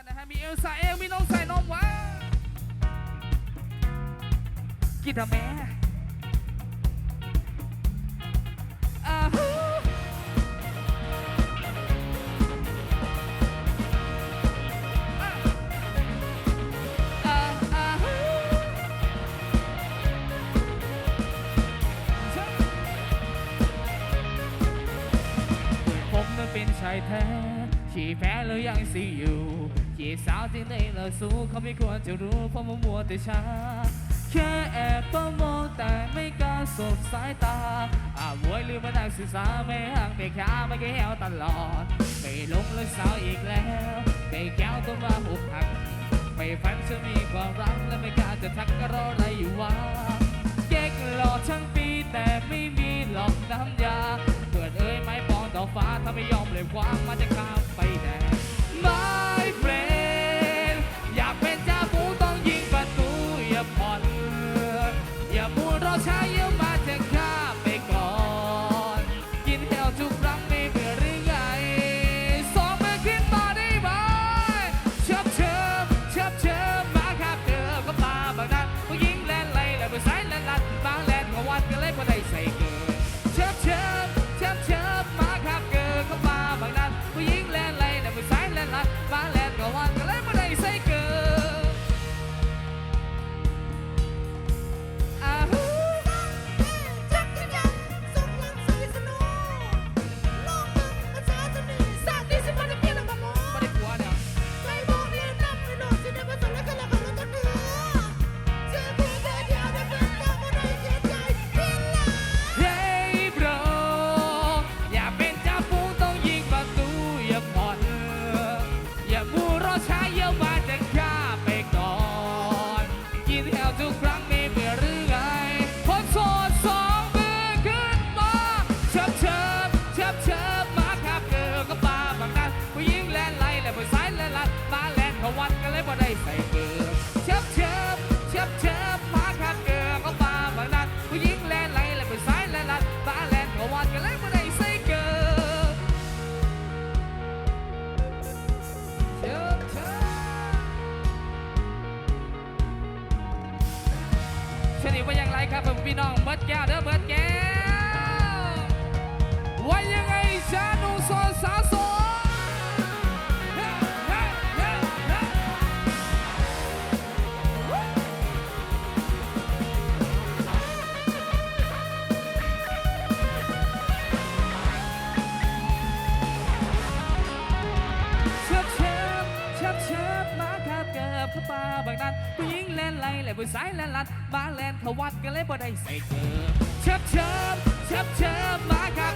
กันนะฮะ มีเอลซาเอลมีน้องใส่นมวะกินทำแม่อ่าฮู้อะอ่าอ่าฮู้ผมนั้นเป็นชายแท้ ที่แพ้แล้วยังสิอยู่ที่สาวที่ในเราสู้เขาไม่ควรจะรู้เพราะมัวมัวแต่ช้าแค่แอบประมองแต่ไม่กล้าสบสายตาอาบวยลืมมานักศึกษาไม่ห่างไม่ขาไม่แก้วตลอด ไม่ลงเลยสาวอีกแล้ว ไม่แก้วต้องมาหุบหัก ไม่ฝันจะมีความรักและไม่กล้าจะทักก็รออะไร ความมาจะข้ามไปแดง My friend อยากเป็นเจ้าปูต้องยิงประตูอย่าผ่อนอย่ามัวรอช้า นิดว่าอย่างไรครับผมพี่น้องเบิร์ดแก้วเด้อเบิร์ดแก้ว บางนั้นผู้หญิงแลนไลและผู้ชายแลนลัดมาแลนเขาวัดกันเลยบ่ได้ใส่เกิบเชิบเชิบเชิบเชิบมาครับ